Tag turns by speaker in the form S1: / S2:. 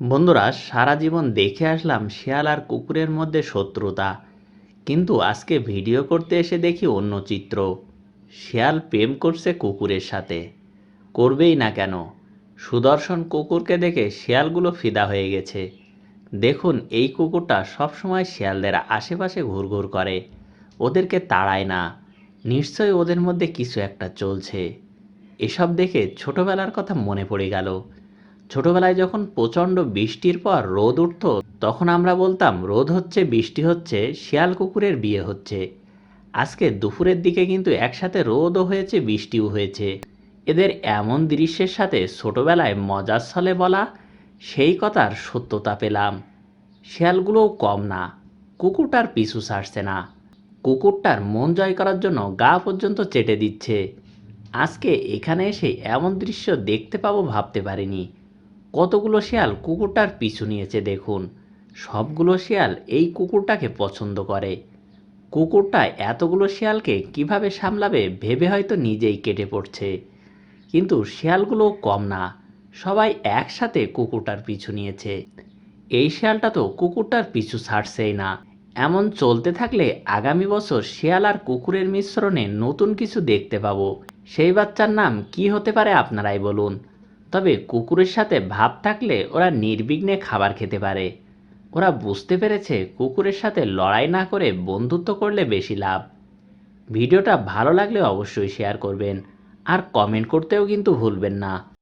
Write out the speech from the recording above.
S1: বন্ধুরা, সারা জীবন দেখে আসলাম শিয়াল আর কুকুরের মধ্যে শত্রুতা। কিন্তু আজকে ভিডিও করতে এসে দেখি অন্য চিত্র। শিয়াল প্রেম করছে কুকুরের সাথে। করবেই না কেন? সুদর্শন কুকুরকে দেখে শিয়ালগুলো ফিদা হয়ে গেছে। দেখুন, এই কুকুরটা সবসময় শিয়ালদের আশেপাশে ঘুরঘুর করে। ওদেরকে তাড়ায় না। নিশ্চয়ই ওদের মধ্যে কিছু একটা চলছে। এসব দেখে ছোটবেলার কথা মনে পড়ে গেল। ছোটবেলায় যখন প্রচণ্ড বৃষ্টির পর রোদ উঠত, তখন আমরা বলতাম, রোদ হচ্ছে, বৃষ্টি হচ্ছে, শিয়াল কুকুরের বিয়ে হচ্ছে। আজকে দুপুরের দিকে কিন্তু একসাথে রোদও হয়েছে, বৃষ্টিও হয়েছে। এদের এমন দৃশ্যের সাথে ছোটবেলায় মজার ছলে বলা, সেই কথার সত্যতা পেলাম। শিয়ালগুলোও কম না, কুকুরটার পিছু ছাড়ছে না। কুকুরটার মন জয় করার জন্য গা পর্যন্ত চেটে দিচ্ছে। আজকে এখানে এসে এমন দৃশ্য দেখতে পাবো ভাবতে পারিনি। কতগুলো শিয়াল কুকুরটার পিছু নিয়েছে দেখুন। সবগুলো শিয়াল এই কুকুরটাকে পছন্দ করে। কুকুরটা এতগুলো শিয়ালকে কীভাবে সামলাবে ভেবে হয়তো নিজেই কেটে পড়ছে। কিন্তু শিয়ালগুলো কম না, সবাই একসাথে কুকুরটার পিছু নিয়েছে। এই শিয়ালটা তো কুকুরটার পিছু ছাড়ছেই না। এমন চলতে থাকলে আগামী বছর শিয়াল আর কুকুরের মিশ্রণে নতুন কিছু দেখতে পাবো। সেই বাচ্চার নাম কি হতে পারে আপনারাই বলুন। তবে কুকুরের সাথে ভাব থাকলে ওরা নির্বিঘ্নে খাবার খেতে পারে। ওরা বুঝতে পেরেছে কুকুরের সাথে লড়াই না করে বন্ধুত্ব করলে বেশি লাভ। ভিডিওটা ভালো লাগলে অবশ্যই শেয়ার করবেন। আর কমেন্ট করতেও কিন্তু ভুলবেন না।